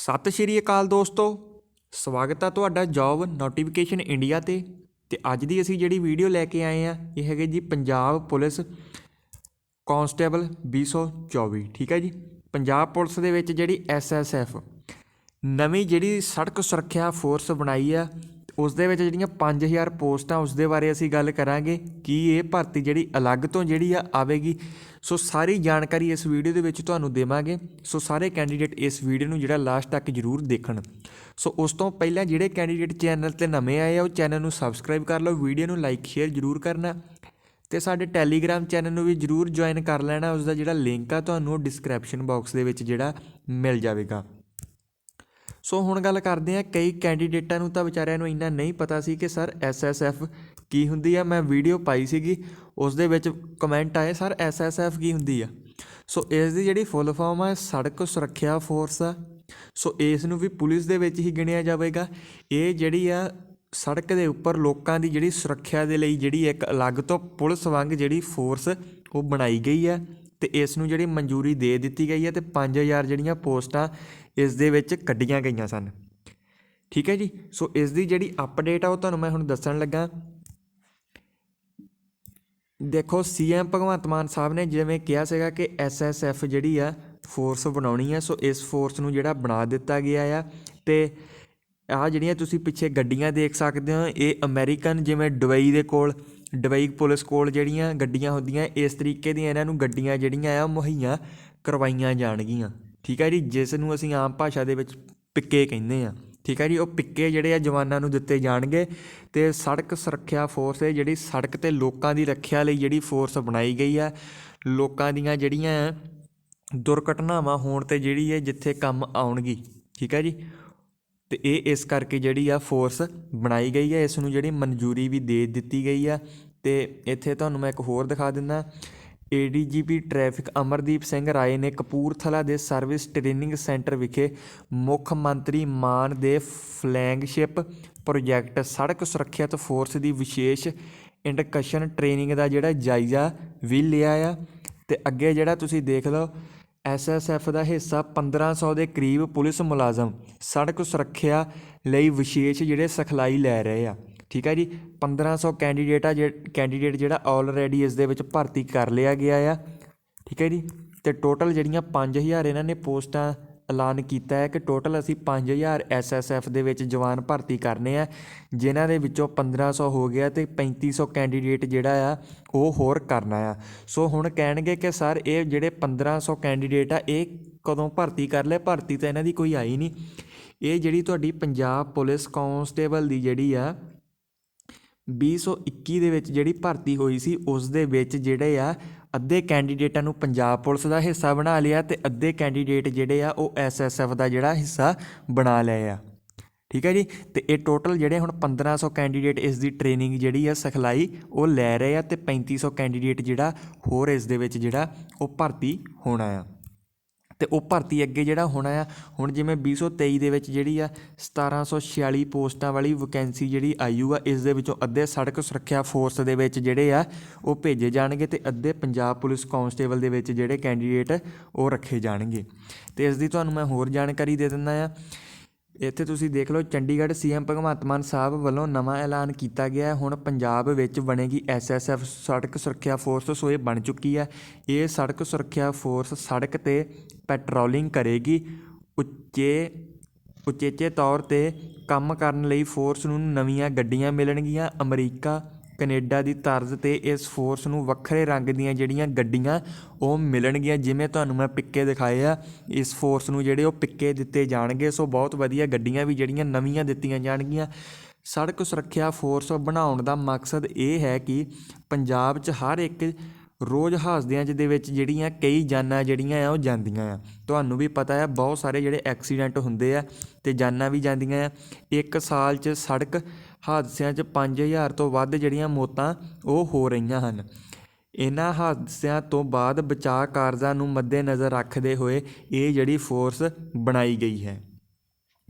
ਸਤਿ ਸ਼੍ਰੀ ਅਕਾਲ ਦੋਸਤੋ। ਸਵਾਗਤ ਹੈ ਤੁਹਾਡਾ ਜੌਬ ਨੋਟੀਫਿਕੇਸ਼ਨ ਇੰਡੀਆ ਤੇ। ਤੇ ਅੱਜ ਦੀ ਅਸੀਂ ਜਿਹੜੀ ਵੀਡੀਓ ਲੈ ਕੇ ਆਏ ਆ, ਇਹ ਹੈਗੇ ਜੀ ਪੰਜਾਬ ਪੁਲਿਸ ਕਾਂਸਟੇਬਲ 224 ਠੀਕ ਹੈ ਜੀ? ਪੰਜਾਬ ਪੁਲਿਸ ਦੇ ਵਿੱਚ ਜਿਹੜੀ ਐਸਐਸਐਫ ਨਵੀਂ ਜਿਹੜੀ ਸੜਕ ਸੁਰੱਖਿਆ ਫੋਰਸ ਬਣਾਈ ਆ ਉਸ ਦੇ ਵਿੱਚ ਜਿਹੜੀਆਂ 5000 ਪੋਸਟਾਂ ਉਸ ਦੇ ਬਾਰੇ ਅਸੀਂ ਗੱਲ ਕਰਾਂਗੇ, ਕਿ ਇਹ ਭਰਤੀ ਜਿਹੜੀ ਅਲੱਗ ਤੋਂ ਜਿਹੜੀ ਆ ਆਵੇਗੀ। ਸੋ ਸਾਰੀ ਜਾਣਕਾਰੀ ਇਸ ਵੀਡੀਓ ਦੇ ਵਿੱਚ ਤੁਹਾਨੂੰ ਦੇਵਾਂਗੇ। ਸੋ ਸਾਰੇ ਕੈਂਡੀਡੇਟ ਇਸ ਵੀਡੀਓ ਨੂੰ ਜਿਹੜਾ ਲਾਸਟ ਤੱਕ ਜ਼ਰੂਰ ਦੇਖਣ। ਸੋ ਉਸ ਤੋਂ ਪਹਿਲਾਂ ਜਿਹੜੇ ਕੈਂਡੀਡੇਟ ਚੈਨਲ ਤੇ ਨਵੇਂ ਆਏ ਆ, ਉਹ ਚੈਨਲ ਨੂੰ ਸਬਸਕ੍ਰਾਈਬ ਕਰ ਲਓ, ਵੀਡੀਓ ਨੂੰ ਲਾਈਕ, ਸ਼ੇਅਰ ਜ਼ਰੂਰ ਕਰਨਾ। ਤੇ ਸਾਡੇ ਟੈਲੀਗ੍ਰਾਮ ਚੈਨਲ ਨੂੰ ਵੀ ਜਰੂਰ ਜੁਆਇਨ ਕਰ ਲੈਣਾ ਉਸ ਦਾ ਜਿਹੜਾ ਲਿੰਕ ਆ ਤੁਹਾਨੂੰ ਉਹ ਡਿਸਕ੍ਰਿਪਸ਼ਨ ਬਾਕਸ ਦੇ ਵਿੱਚ ਜਿਹੜਾ ਮਿਲ ਜਾਵੇਗਾ। ਸੋ ਹੁਣ ਗੱਲ ਕਰਦੇ ਹਾਂ ਕਈ ਕੈਂਡੀਡੇਟਾਂ ਨੂੰ ਤਾਂ ਵਿਚਾਰਿਆਂ ਨੂੰ ਇੰਨਾ ਨਹੀਂ ਪਤਾ ਸੀ ਕਿ ਸਰ ਐਸਐਸਐਫ ਕੀ ਹੁੰਦੀ ਆ। ਮੈਂ ਵੀਡੀਓ ਪਾਈ ਸੀਗੀ ਉਸ ਦੇ ਵਿੱਚ ਕਮੈਂਟ ਆਏ, ਸਰ ਐਸਐਸਐਫ ਕੀ ਹੁੰਦੀ ਆ? ਸੋ ਇਸ ਦੀ ਜਿਹੜੀ ਫੁੱਲ ਫਾਰਮ ਆ, ਸੜਕ ਸੁਰੱਖਿਆ ਫੋਰਸ ਆ। ਸੋ ਇਸ ਨੂੰ ਵੀ ਪੁਲਿਸ ਦੇ ਵਿੱਚ ਹੀ ਗਿਣਿਆ ਜਾਵੇਗਾ। ਇਹ ਜਿਹੜੀ ਆ, ਸੜਕ ਦੇ ਉੱਪਰ ਲੋਕਾਂ ਦੀ ਜਿਹੜੀ ਸੁਰੱਖਿਆ ਦੇ ਲਈ ਜਿਹੜੀ ਇੱਕ ਅਲੱਗ ਤੋਂ ਪੁਲਿਸ ਵਾਂਗ ਜਿਹੜੀ ਫੋਰਸ ਉਹ ਬਣਾਈ ਗਈ ਹੈ ਅਤੇ ਇਸ ਨੂੰ ਜਿਹੜੀ ਮਨਜ਼ੂਰੀ ਦੇ ਦਿੱਤੀ ਗਈ ਹੈ ਅਤੇ ਪੰਜ ਹਜ਼ਾਰ ਜਿਹੜੀਆਂ ਪੋਸਟਾਂ ਇਸ ਦੇ ਵਿੱਚ ਕੱਢੀਆਂ ਗਈਆਂ ਸਨ। ਠੀਕ ਹੈ ਜੀ? ਸੋ ਇਸ ਦੀ ਜਿਹੜੀ ਅਪਡੇਟ ਆ ਉਹ ਤੁਹਾਨੂੰ ਮੈਂ ਹੁਣ ਦੱਸਣ ਲੱਗਾ। ਦੇਖੋ ਸੀਐਮ ਭਗਵੰਤ ਮਾਨ ਸਾਹਿਬ ਨੇ ਜਿਵੇਂ ਕਿਹਾ ਸੀਗਾ ਕਿ ਐਸਐਸਐਫ ਜਿਹੜੀ ਆ ਫੋਰਸ ਬਣਾਉਣੀ ਆ, ਸੋ ਇਸ ਫੋਰਸ ਨੂੰ ਜਿਹੜਾ ਬਣਾ ਦਿੱਤਾ ਗਿਆ ਆ ਤੇ ਆ ਜਿਹੜੀਆਂ ਤੁਸੀਂ ਪਿੱਛੇ ਗੱਡੀਆਂ ਦੇਖ ਸਕਦੇ ਹੋ, ਇਹ ਅਮਰੀਕਨ ਜਿਵੇਂ ਦੁਬਈ ਦੇ ਕੋਲ ਦੁਬਈ ਪੁਲਿਸ ਕੋਲ ਜਿਹੜੀਆਂ ਗੱਡੀਆਂ ਹੁੰਦੀਆਂ, ਇਸ ਤਰੀਕੇ ਦੀਆਂ ਇਹਨਾਂ ਨੂੰ ਗੱਡੀਆਂ ਜਿਹੜੀਆਂ ਆ, ਮੁਹੱਈਆ ਕਰਵਾਈਆਂ ਜਾਣਗੀਆਂ। ਠੀਕ ਹੈ ਜੀ, ਜਿਸ ਨੂੰ ਅਸੀਂ ਆਮ ਭਾਸ਼ਾ ਦੇ ਵਿੱਚ ਪਿੱਕੇ ਕਹਿੰਦੇ ਆ। ਠੀਕ ਹੈ ਜੀ, ਉਹ ਪਿੱਕੇ ਜਿਹੜੇ ਆ ਜਵਾਨਾਂ ਨੂੰ ਦਿੱਤੇ ਜਾਣਗੇ ਤੇ ਸੜਕ ਸੁਰੱਖਿਆ ਫੋਰਸ ਹੈ ਜਿਹੜੀ ਸੜਕ ਤੇ ਲੋਕਾਂ ਦੀ ਰੱਖਿਆ ਲਈ ਜਿਹੜੀ ਫੋਰਸ ਬਣਾਈ ਗਈ ਆ, ਲੋਕਾਂ ਦੀਆਂ ਜਿਹੜੀਆਂ ਦੁਰਘਟਨਾਵਾਂ ਹੋਣ ਤੇ ਜਿਹੜੀ ਹੈ ਜਿੱਥੇ ਕੰਮ ਆਉਣਗੀ। ਠੀਕ ਹੈ ਜੀ ਤੇ ਇਹ ਇਸ ਕਰਕੇ ਜਿਹੜੀ ਆ ਫੋਰਸ ਬਣਾਈ ਗਈ ਹੈ ਇਸ ਨੂੰ ਜਿਹੜੀ ਮਨਜ਼ੂਰੀ ਵੀ ਦੇ ਦਿੱਤੀ ਗਈ ਆ। ਤੇ ਇੱਥੇ ਤੁਹਾਨੂੰ ਮੈਂ ਇੱਕ ਹੋਰ ਦਿਖਾ ਦਿੰਦਾ। ਏਡੀਜੀਪੀ ਟ੍ਰੈਫਿਕ ਅਮਰਦੀਪ ਸਿੰਘ ਰਾਏ ਨੇ ਕਪੂਰਥਲਾ ਦੇ ਸਰਵਿਸ ਟ੍ਰੇਨਿੰਗ ਸੈਂਟਰ ਵਿਖੇ ਮੁੱਖ ਮੰਤਰੀ ਮਾਨ ਦੇ ਫਲੈਗਸ਼ਿਪ ਪ੍ਰੋਜੈਕਟ ਸੜਕ ਸੁਰੱਖਿਅਤ ਫੋਰਸ ਦੀ ਵਿਸ਼ੇਸ਼ ਇੰਡਕਸ਼ਨ ਟ੍ਰੇਨਿੰਗ ਦਾ ਜਿਹੜਾ ਜਾਇਜ਼ਾ ਵੀ ਲਿਆ ਆ। ਤੇ ਅੱਗੇ ਜਿਹੜਾ ਤੁਸੀਂ ਦੇਖ ਲਓ ਐਸਐਸਐਫ ਦਾ ਹਿੱਸਾ 1500 ਦੇ ਕਰੀਬ ਪੁਲਿਸ ਮੁਲਾਜ਼ਮ ਸੜਕ ਸੁਰੱਖਿਆ ਲਈ ਵਿਸ਼ੇਸ਼ ਜਿਹੜੇ ਸਿਖਲਾਈ ਲੈ ਰਹੇ ਆ। ਠੀਕ ਹੈ ਜੀ? 1500 ਕੈਂਡੀਡੇਟ ਆ ਕੈਂਡੀਡੇਟ ਜਿਹੜਾ ਆਲਰੇਡੀ ਇਸ ਦੇ ਵਿੱਚ ਭਰਤੀ ਕਰ ਲਿਆ ਗਿਆ ਆ। ਠੀਕ ਹੈ ਜੀ? ਤੇ ਟੋਟਲ ਜਿਹੜੀਆਂ 5000 ਇਹਨਾਂ ਨੇ ਪੋਸਟਾਂ ਐਲਾਨ ਕੀਤਾ ਹੈ ਕਿ ਟੋਟਲ ਅਸੀਂ 5000 ਐਸਐਸਐਫ ਦੇ ਵਿੱਚ ਜਵਾਨ ਭਰਤੀ ਕਰਨੇ ਆ, ਜਿਨ੍ਹਾਂ ਦੇ ਵਿੱਚੋਂ 1500 ਹੋ ਗਿਆ ਤੇ 3500 ਕੈਂਡੀਡੇਟ ਜਿਹੜਾ ਆ, ਉਹ ਹੋਰ ਕਰਨਾ ਆ। ਸੋ ਹੁਣ ਕਹਿਣਗੇ ਕਿ ਸਰ ਇਹ ਜਿਹੜੇ 1500 ਕੈਂਡੀਡੇਟ ਆ, ਇਹ ਕਦੋਂ ਭਰਤੀ ਕਰ ਲਏ? ਭਰਤੀ ਤਾਂ ਇਹਨਾਂ ਦੀ ਕੋਈ ਆਈ ਨਹੀਂ। ਇਹ ਜਿਹੜੀ ਤੁਹਾਡੀ ਪੰਜਾਬ ਪੁਲਿਸ ਕਾਂਸਟੇਬਲ ਦੀ ਜਿਹੜੀ ਆ 2021 ਦੇ ਵਿੱਚ ਜਿਹੜੀ ਭਰਤੀ ਹੋਈ ਸੀ, ਉਸ ਦੇ ਵਿੱਚ ਜਿਹੜੇ ਆ ਅੱਧੇ ਕੈਂਡੀਡੇਟਾਂ ਨੂੰ ਪੰਜਾਬ ਪੁਲਿਸ ਦਾ ਹਿੱਸਾ ਬਣਾ ਲਿਆ ਤੇ ਅੱਧੇ ਕੈਂਡੀਡੇਟ ਜਿਹੜੇ ਆ ਉਹ ਐਸਐਸਐਫ ਦਾ ਜਿਹੜਾ ਹਿੱਸਾ ਬਣਾ ਲਏ ਆ। ਠੀਕ ਹੈ ਜੀ? ਤੇ ਇਹ ਟੋਟਲ ਜਿਹੜੇ ਹੁਣ 1500 ਕੈਂਡੀਡੇਟ ਇਸ ਦੀ ਟ੍ਰੇਨਿੰਗ ਜਿਹੜੀ ਆ ਸਿਖਲਾਈ ਉਹ ਲੈ ਰਹੇ ਆ ਤੇ 3500 ਕੈਂਡੀਡੇਟ ਜਿਹੜਾ ਹੋਰ ਇਸ ਦੇ ਵਿੱਚ ਜਿਹੜਾ ਉਹ ਭਰਤੀ ਹੋਣਾ ਆ। ਅਤੇ ਉਹ ਭਰਤੀ ਅੱਗੇ ਜਿਹੜਾ ਹੋਣਾ ਆ, ਹੁਣ ਜਿਵੇਂ 2023 ਦੇ ਵਿੱਚ ਜਿਹੜੀ ਆ 1746 ਪੋਸਟਾਂ ਵਾਲੀ ਵਕੈਂਸੀ ਜਿਹੜੀ ਆਯੂ ਆ, ਇਸ ਦੇ ਵਿੱਚੋਂ ਅੱਧੇ ਸੜਕ ਸੁਰੱਖਿਆ ਫੋਰਸ ਦੇ ਵਿੱਚ ਜਿਹੜੇ ਆ, ਉਹ ਭੇਜੇ ਜਾਣਗੇ ਅਤੇ ਅੱਧੇ ਪੰਜਾਬ ਪੁਲਿਸ ਕਾਂਸਟੇਬਲ ਦੇ ਵਿੱਚ ਜਿਹੜੇ ਕੈਂਡੀਡੇਟ ਉਹ ਰੱਖੇ ਜਾਣਗੇ। ਅਤੇ ਇਸ ਦੀ ਤੁਹਾਨੂੰ ਮੈਂ ਹੋਰ ਜਾਣਕਾਰੀ ਦੇ ਦਿੰਦਾ ਆ ਇੱਥੇ ਤੁਸੀਂ ਦੇਖ ਲਓ, ਚੰਡੀਗੜ੍ਹ ਸੀਐਮ ਭਗਵੰਤ ਮਾਨ ਸਾਹਿਬ ਵੱਲੋਂ ਨਵਾਂ ਐਲਾਨ ਕੀਤਾ ਗਿਆ ਹੈ। ਹੁਣ ਪੰਜਾਬ ਵਿੱਚ ਬਣੇਗੀ ਐਸਐਸਐਫ ਸੜਕ ਸੁਰੱਖਿਆ ਫੋਰਸ, ਸੋ ਇਹ ਬਣ ਚੁੱਕੀ ਹੈ। ਇਹ ਸੜਕ ਸੁਰੱਖਿਆ ਫੋਰਸ ਸੜਕ ਤੇ ਪੈਟਰੋਲਿੰਗ ਕਰੇਗੀ। ਉੱਚੇ, ਉਚੇਚੇ ਤੌਰ ਤੇ ਕੰਮ ਕਰਨ ਲਈ ਫੋਰਸ ਨੂੰ ਨਵੀਆਂ ਗੱਡੀਆਂ ਮਿਲਣਗੀਆਂ। ਅਮਰੀਕਾ ਕੈਨੇਡਾ ਦੀ ਤਰਜ਼ ਤੇ ਇਸ ਫੋਰਸ ਨੂੰ ਵੱਖਰੇ ਰੰਗ ਦੀਆਂ ਜਿਹੜੀਆਂ ਗੱਡੀਆਂ ਉਹ ਮਿਲਣਗੀਆਂ, ਜਿਵੇਂ ਤੁਹਾਨੂੰ ਮੈਂ ਪਿੱਕੇ ਦਿਖਾਏ ਆ, ਇਸ ਫੋਰਸ ਨੂੰ ਜਿਹੜੇ ਉਹ ਪਿੱਕੇ ਦਿੱਤੇ ਜਾਣਗੇ, ਸੋ ਬਹੁਤ ਵਧੀਆ ਗੱਡੀਆਂ ਵੀ ਜਿਹੜੀਆਂ ਨਵੀਆਂ ਦਿੱਤੀਆਂ ਜਾਣਗੀਆਂ। ਸੜਕ ਸੁਰੱਖਿਆ ਫੋਰਸ ਬਣਾਉਣ ਦਾ ਮਕਸਦ ਇਹ ਹੈ ਕਿ ਪੰਜਾਬ 'ਚ ਹਰ ਇੱਕ ਰੋਜ਼ ਹਾਸਦਿਆਂ 'ਚ ਦੇ ਵਿੱਚ ਜਿਹੜੀਆਂ ਕਈ ਜਾਨਾਂ ਜਿਹੜੀਆਂ ਆ ਉਹ ਜਾਂਦੀਆਂ ਆ। ਤੁਹਾਨੂੰ ਵੀ ਪਤਾ ਹੈ ਬਹੁਤ ਸਾਰੇ ਜਿਹੜੇ ਐਕਸੀਡੈਂਟ ਹੁੰਦੇ ਆ ਤੇ ਜਾਨਾਂ ਵੀ ਜਾਂਦੀਆਂ ਆ। ਇੱਕ ਸਾਲ 'ਚ ਸੜਕ ਹਾਦਸਿਆਂ 'ਚ ਪੰਜ ਹਜ਼ਾਰ ਤੋਂ ਵੱਧ ਜਿਹੜੀਆਂ ਮੌਤਾਂ ਉਹ ਹੋ ਰਹੀਆਂ ਹਨ। ਇਹਨਾਂ ਹਾਦਸਿਆਂ ਤੋਂ ਬਾਅਦ ਬਚਾਅ ਕਾਰਜਾਂ ਨੂੰ ਮੱਦੇਨਜ਼ਰ ਰੱਖਦੇ ਹੋਏ ਇਹ ਜਿਹੜੀ ਫੋਰਸ ਬਣਾਈ ਗਈ ਹੈ।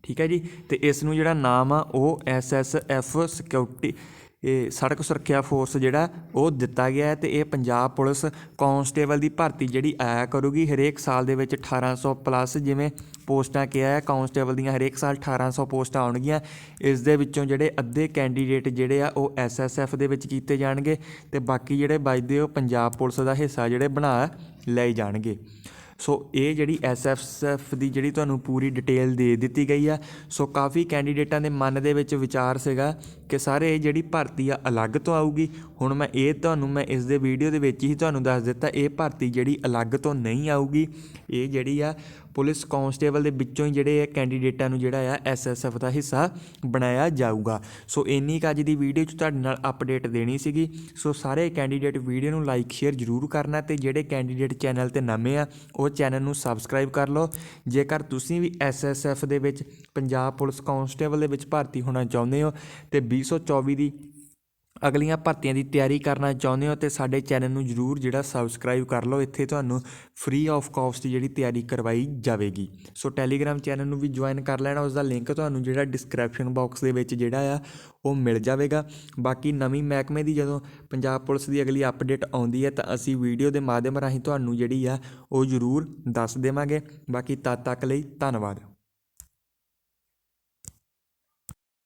ਠੀਕ ਹੈ ਜੀ? ਅਤੇ ਇਸ ਨੂੰ ਜਿਹੜਾ ਨਾਮ ਆ, ਉਹ ਐੱਸ ਐੱਸ ਐੱਫ ਸਿਕਿਉਰਿਟੀ ਇਹ ਸੜਕ ਸੁਰੱਖਿਆ ਫੋਰਸ ਜਿਹੜਾ ਉਹ ਦਿੱਤਾ ਗਿਆ ਹੈ ਤੇ ਇਹ ਪੰਜਾਬ ਪੁਲਿਸ ਕਾਂਸਟੇਬਲ ਦੀ ਭਰਤੀ ਜਿਹੜੀ ਆਇਆ ਕਰੂਗੀ ਹਰੇਕ ਸਾਲ ਦੇ ਵਿੱਚ 1800 ਪਲੱਸ ਜਿਵੇਂ ਪੋਸਟਾਂ ਕਿਹਾ ਹੈ ਕਾਂਸਟੇਬਲ ਦੀਆਂ ਹਰੇਕ ਸਾਲ 1800 ਪੋਸਟਾਂ ਆਉਣਗੀਆਂ। ਇਸ ਦੇ ਵਿੱਚੋਂ ਜਿਹੜੇ ਅੱਧੇ ਕੈਂਡੀਡੇਟ ਜਿਹੜੇ ਆ ਉਹ ਐਸਐਸਐਫ ਦੇ ਵਿੱਚ ਕੀਤੇ ਜਾਣਗੇ ਤੇ ਬਾਕੀ ਜਿਹੜੇ ਬਚਦੇ ਉਹ ਪੰਜਾਬ ਪੁਲਿਸ ਦਾ ਹਿੱਸਾ ਜਿਹੜੇ ਬਣਾ ਲਏ ਜਾਣਗੇ। ਸੋ ਇਹ ਜਿਹੜੀ ਐਸਐਫਐਫ ਦੀ ਜਿਹੜੀ ਤੁਹਾਨੂੰ ਪੂਰੀ ਡਿਟੇਲ ਦੇ ਦਿੱਤੀ ਗਈ ਆ। ਸੋ ਕਾਫੀ ਕੈਂਡੀਡੇਟਾਂ ਦੇ ਮਨ ਦੇ ਵਿੱਚ ਵਿਚਾਰ ਸੀਗਾ ਕਿ ਸਾਰੇ ਇਹ ਜਿਹੜੀ ਭਰਤੀ ਆ ਅਲੱਗ ਤੋਂ ਆਊਗੀ। ਹੁਣ ਮੈਂ ਇਹ ਤੁਹਾਨੂੰ ਮੈਂ ਇਸ ਦੇ ਵੀਡੀਓ ਦੇ ਵਿੱਚ ਹੀ ਤੁਹਾਨੂੰ ਦੱਸ ਦਿੱਤਾ, ਇਹ ਭਰਤੀ ਜਿਹੜੀ ਅਲੱਗ ਤੋਂ ਨਹੀਂ ਆਊਗੀ। ਇਹ ਜਿਹੜੀ ਆ ਪੁਲਿਸ ਕਾਂਸਟੇਬਲ ਦੇ ਵਿੱਚੋਂ ਹੀ ਜਿਹੜੇ ਕੈਂਡੀਡੇਟਾਂ ਨੂੰ ਜਿਹੜਾ ਆ ਐਸਐਸਐਫ ਦਾ ਹਿੱਸਾ ਬਣਾਇਆ ਜਾਊਗਾ। ਸੋ ਇੰਨੀ ਕੁ ਅੱਜ ਦੀ ਵੀਡੀਓ 'ਚ ਤੁਹਾਡੇ ਨਾਲ ਅਪਡੇਟ ਦੇਣੀ ਸੀਗੀ। ਸੋ ਸਾਰੇ ਕੈਂਡੀਡੇਟ ਵੀਡੀਓ ਨੂੰ ਲਾਈਕ ਸ਼ੇਅਰ ਜ਼ਰੂਰ ਕਰਨਾ ਤੇ ਜਿਹੜੇ ਕੈਂਡੀਡੇਟ ਚੈਨਲ ਤੇ ਨਵੇਂ ਆ, ਉਹ ਚੈਨਲ ਨੂੰ ਸਬਸਕ੍ਰਾਈਬ ਕਰ ਲਓ। ਜੇਕਰ ਤੁਸੀਂ ਵੀ ਐਸਐਸਐਫ ਦੇ ਵਿੱਚ ਪੰਜਾਬ ਪੁਲਿਸ ਕਾਂਸਟੇਬਲ ਦੇ ਵਿੱਚ ਭਰਤੀ ਹੋਣਾ ਚਾਹੁੰਦੇ ਹੋ ਤੇ 2024 ਦੀ ਅਗਲੀਆਂ ਭਰਤੀਆਂ ਦੀ ਤਿਆਰੀ ਕਰਨਾ ਚਾਹੁੰਦੇ ਹੋ ਤੇ ਸਾਡੇ ਚੈਨਲ ਨੂੰ ਜਰੂਰ ਜਿਹੜਾ ਸਬਸਕ੍ਰਾਈਬ ਕਰ ਲਓ, ਇੱਥੇ ਤੁਹਾਨੂੰ ਫ੍ਰੀ ਆਫ ਕਾਸਟ ਜਿਹੜੀ ਤਿਆਰੀ ਕਰਵਾਈ ਜਾਵੇਗੀ। ਸੋ ਟੈਲੀਗ੍ਰਾਮ ਚੈਨਲ ਨੂੰ ਵੀ ਜੁਆਇਨ ਕਰ ਲੈਣਾ ਉਸ ਦਾ ਲਿੰਕ ਤੁਹਾਨੂੰ ਜਿਹੜਾ ਡਿਸਕ੍ਰਿਪਸ਼ਨ ਬਾਕਸ ਦੇ ਵਿੱਚ ਜਿਹੜਾ ਆ, ਉਹ ਮਿਲ ਜਾਵੇਗਾ। ਬਾਕੀ ਨਵੀਂ ਮਹਿਕਮੇ ਦੀ ਜਦੋਂ ਪੰਜਾਬ ਪੁਲਿਸ ਦੀ ਅਗਲੀ ਅਪਡੇਟ ਆਉਂਦੀ ਹੈ, ਤਾਂ ਅਸੀਂ ਵੀਡੀਓ ਦੇ ਮਾਧਿਅਮ ਰਾਹੀਂ ਤੁਹਾਨੂੰ ਜਿਹੜੀ ਆ, ਉਹ ਜਰੂਰ ਦੱਸ ਦੇਵਾਂਗੇ। ਬਾਕੀ ਤਦ ਤੱਕ ਲਈ ਧੰਨਵਾਦ।